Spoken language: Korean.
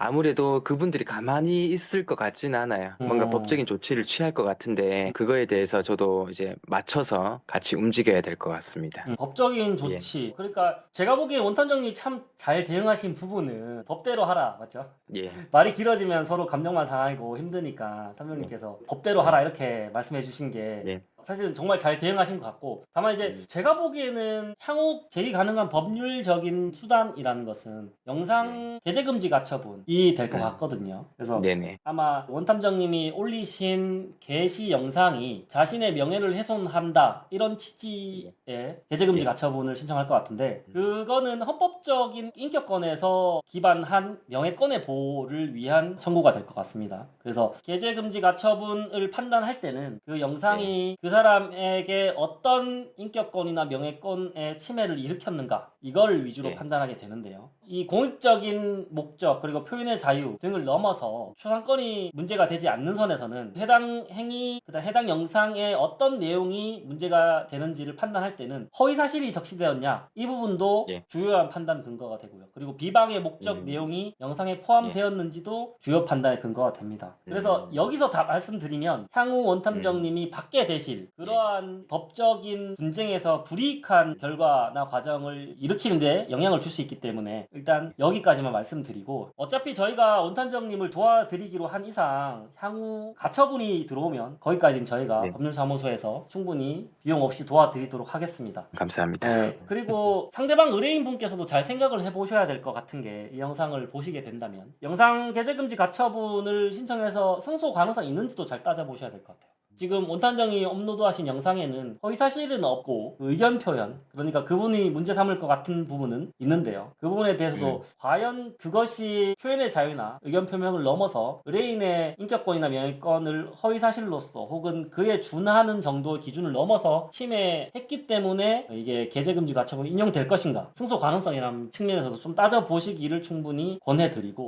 아무래도 그분들이 가만히 있을 것 같지는 않아요. 뭔가 음. 법적인 조치를 취할 것 같은데 그거에 대해서 저도 이제 맞춰서 같이 움직여야 될 것 같습니다. 음, 법적인 조치. 그러니까 제가 보기엔 원탄정리 참잘 대응하신 부분은 법대로 하라 맞죠? 예. 말이 길어지면 서로 감정만 상하고 힘드니까 탐정님께서 법대로 하라 이렇게 말씀해 주신 게 네. 사실은 정말 잘 대응하신 것 같고 다만 이제 음. 제가 보기에는 향후 제기 가능한 법률적인 수단이라는 것은 영상 게재 금지 가처분이 될것 음. 같거든요. 그래서 네네. 아마 원탐정님이 올리신 게시 영상이 자신의 명예를 훼손한다 이런 취지의 게재 금지 예. 가처분을 신청할 것 같은데 그거는 헌법적인 인격권에서 기반한 명예권의 보호를 위한 청구가 될 것 같습니다. 그래서 게재 금지 가처분을 판단할 때는 그 영상이 그 사람에게 어떤 인격권이나 명예권의 침해를 일으켰는가 이걸 위주로 예. 판단하게 되는데요. 이 공익적인 목적 그리고 표현의 자유 등을 넘어서 초상권이 문제가 되지 않는 선에서는 해당 행위 그다음 해당 영상의 어떤 내용이 문제가 되는지를 판단할 때는 허위 사실이 적시되었냐 이 부분도 예. 주요한 판단 근거가 되고요. 그리고 비방의 목적 음. 내용이 영상에 포함되었는지도 주요 판단의 근거가 됩니다. 그래서 음. 여기서 다 말씀드리면 향후 원탐정님이 받게 되실 그러한 법적인 분쟁에서 불이익한 결과나 과정을 일으키는데 영향을 줄 수 있기 때문에 일단 여기까지만 말씀드리고 어차피 저희가 원탄정님을 도와드리기로 한 이상 향후 가처분이 들어오면 거기까지는 저희가 네. 법률사무소에서 충분히 비용 없이 도와드리도록 하겠습니다. 감사합니다. 네. 그리고 상대방 의뢰인 분께서도 잘 생각을 해보셔야 될 것 같은 게 이 영상을 보시게 된다면 영상 게재금지 가처분을 신청해서 승소 가능성이 있는지도 잘 따져보셔야 될 것 같아요. 지금 원탄정이 업로드하신 영상에는 허위 사실은 없고 의견 표현 그러니까 그분이 문제 삼을 것 같은 부분은 있는데요. 그 부분에 대해서도 과연 그것이 표현의 자유나 의견 표명을 넘어서 의뢰인의 인격권이나 명예권을 허위 사실로서 혹은 그에 준하는 정도의 기준을 넘어서 침해했기 때문에 이게 게재금지 가처분이 인용될 것인가 승소 가능성이라는 측면에서도 좀 따져보시기를 충분히 권해드리고